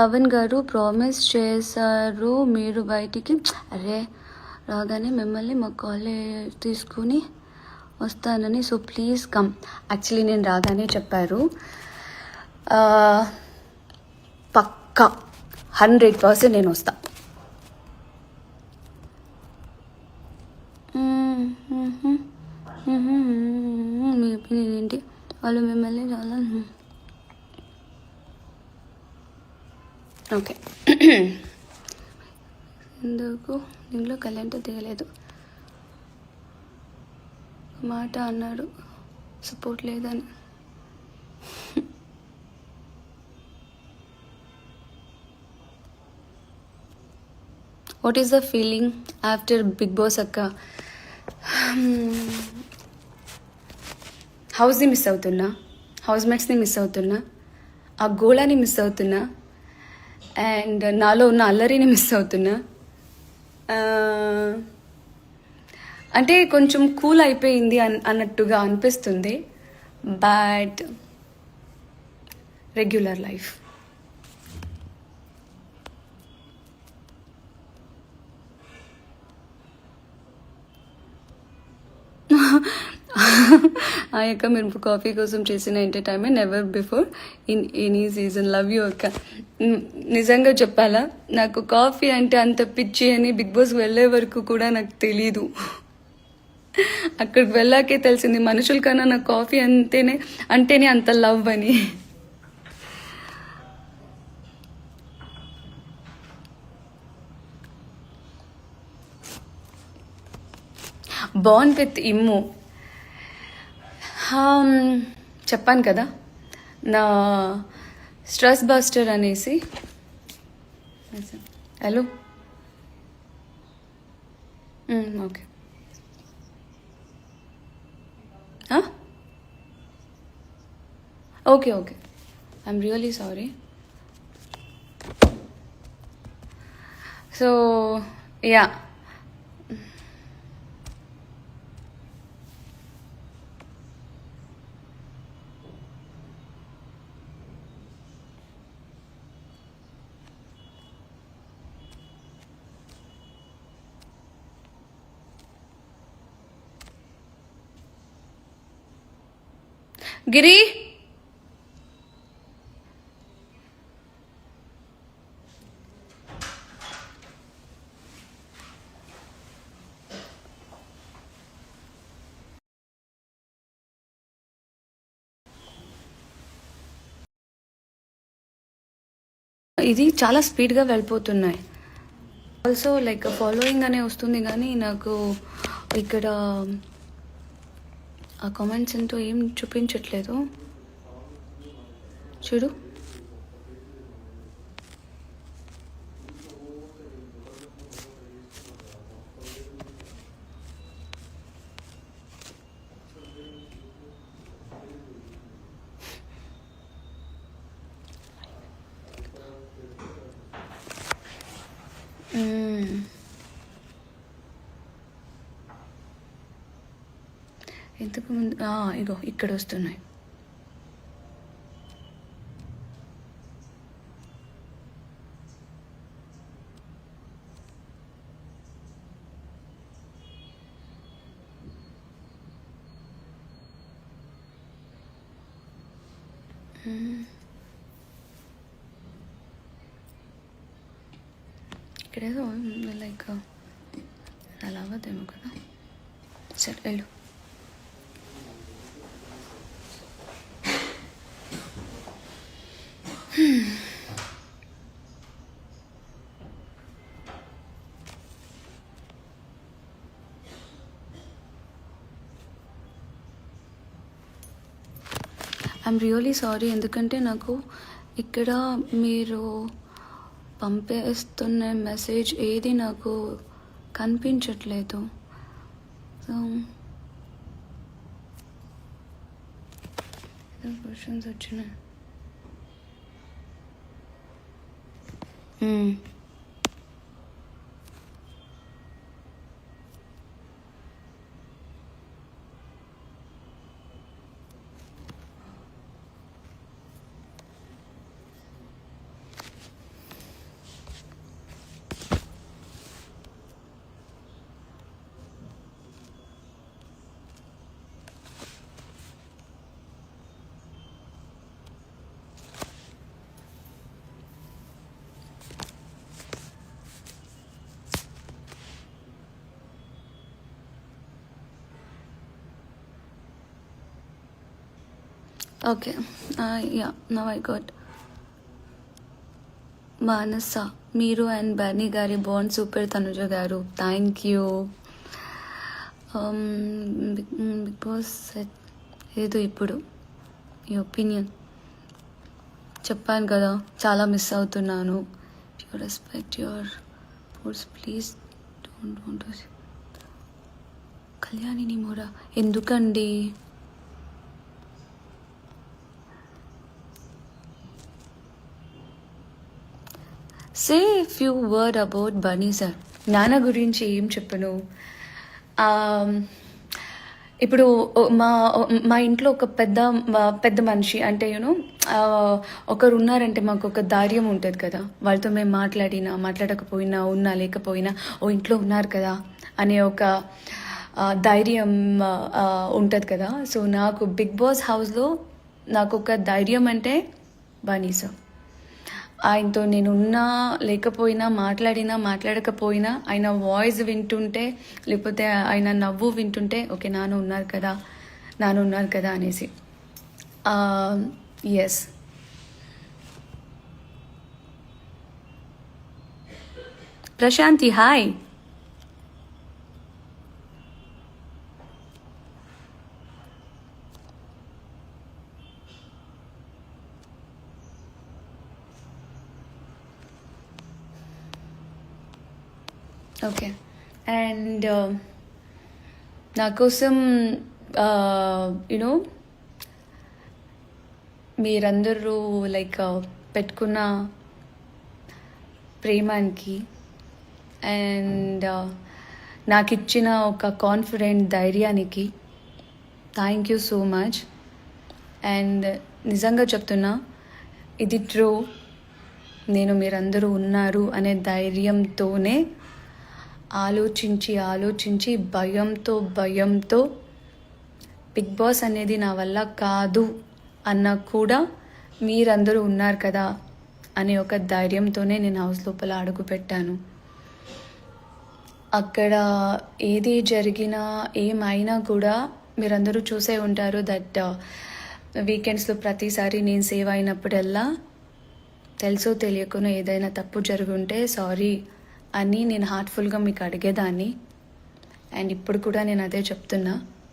పవన్ గారు ప్రామిస్ చేశారు. మీరు బయటికి అరే రాగానే మిమ్మల్ని మా కాలేజ్ తీసుకుని వస్తానని. So please come. యాక్చువల్లీ నేను రాగానే చెప్పారు. పక్కా. హండ్రెడ్ పర్సెంట్ నేను వస్తాను మ్మ్, మ్మ్, మ్మ్, మీ ఒపీనియన్ ఏంటి వాళ్ళు మిమ్మల్ని చాలా ఓకే. ఎందుకు? దీనిలో కళ్యాణ్తో దిగలేదు. మాట అన్నాడు. సపోర్ట్ లేదని. What is the feeling after Bigg Boss అక్క? హౌస్ని మిస్ అవుతున్నా? హౌస్ మేట్స్ని మిస్ అవుతున్నా? ఆ గోళాని మిస్ అవుతున్నా? అండ్ నాలో ఉన్న అల్లరిని మిస్ అవుతున్నా. అంటే కొంచెం కూల్ అయిపోయింది అన్ అన్నట్టుగా అనిపిస్తుంది. బట్ రెగ్యులర్ లైఫ్ ఆ యొక్క మీరు కాఫీ కోసం చేసిన entertainment never before in any season love you అక్క. నిజంగా చెప్పాలా? నాకు కాఫీ అంటే అంత పిచ్చి అని బిగ్ బాస్ వెళ్ళే వరకు కూడా నాకు తెలీదు. అక్కడికి వెళ్ళాకే తెలిసింది మనుషుల కన్నా నాకు కాఫీ అంతేనే అంటేనే అంత లవ్ అని. బాండ్ విత్ ఇమ్ము. చెప్పాను కదా. నా స్ట్రెస్ బస్టర్ అనేసి హలో మ్, ఓకే ఆ? Okay okay I'm really sorry so yeah Giri ఇది చాలా స్పీడ్గా వెళ్ళిపోతున్నాయి. ఆల్సో లైక్ ఫాలోయింగ్ అనే వస్తుంది కానీ నాకు ఇక్కడ ఆ కామెంట్స్ ఎంతో ఏం చూపించట్లేదు. చూడు. ఎందుకు ముందు ఇగో ఇక్కడ వస్తున్నాయి. ఇక్కడేదో లైక్ అలా అవ్వదేమో కదా. సరే వెళ్ళు. ఐఎమ్ రియలీ సారీ ఎందుకంటే నాకు ఇక్కడ మీరు పంపేస్తున్న మెసేజ్ ఏది నాకు కనిపించట్లేదు. సో క్వశ్చన్స్ వచ్చినాయి. Hmm. Okay yeah now I got Manasa మీరు అండ్ బర్నీ గారి బాండ్ సూపర్ తనుజ గారు. థ్యాంక్ యూ బిగ్ బాస్ ఏదో ఇప్పుడు. ఈ ఒపీనియన్ చెప్పాను కదా చాలా మిస్ అవుతున్నాను. You respect your force please don't don't కళ్యాణిని మోరా ఎందుకండి? Say few word about Bunny sir నాన్న గురించి ఏం చెప్పను? ఇప్పుడు మా మా ఇంట్లో ఒక పెద్ద పెద్ద మనిషి అంటే యూనో ఒకరు ఉన్నారంటే మాకు ఒక ధైర్యం ఉంటుంది కదా. వాళ్ళతో మేము మాట్లాడినా మాట్లాడకపోయినా ఉన్నా లేకపోయినా ఓ ఇంట్లో ఉన్నారు కదా అనే ఒక ధైర్యం ఉంటుంది కదా. సో నాకు బిగ్ బాస్ హౌస్లో నాకు ఒక ధైర్యం అంటే బనీ సార్ ఆయనతో నేనున్నా లేకపోయినా మాట్లాడినా మాట్లాడకపోయినా ఆయన వాయిస్ వింటుంటే లేకపోతే ఆయన నవ్వు వింటుంటే ఓకే నాన్న ఉన్నారు కదా నాన్న ఉన్నారు కదా అనేసి. Yes Prashanti hi okay and నా కోసం యునో మీరందరూ లైక్ uh, పెట్టుకున్న ప్రేమానికి అండ్ uh, నాకు ఇచ్చిన ఒక కాన్ఫిడెంట్ ధైర్యానికి thank you so much. And నిజంగా చెప్తున్నా ఇది ట్రూ. నేను మీరందరూ ఉన్నారు అనే ధైర్యంతోనే ఆలోచించి ఆలోచించి భయంతో భయంతో బిగ్ బాస్ అనేది నా వల్ల కాదు అన్న కూడా మీరందరూ ఉన్నారు కదా అనే ఒక ధైర్యంతోనే నేను హౌస్ లోపల అడుగుపెట్టాను అక్కడ ఏది జరిగినా ఏమైనా కూడా మీరందరూ చూసే ఉంటారు దట్ uh, వీకెండ్స్లో ప్రతిసారి నేను సేవ్ అయినప్పుడల్లా తెలుసో తెలియకుండా ఏదైనా తప్పు జరుగుంటే సారీ. అని నేను హార్ట్ఫుల్గా మీకు అడిగేదాన్ని. అండ్ ఇప్పుడు కూడా నేను అదే చెప్తున్నా.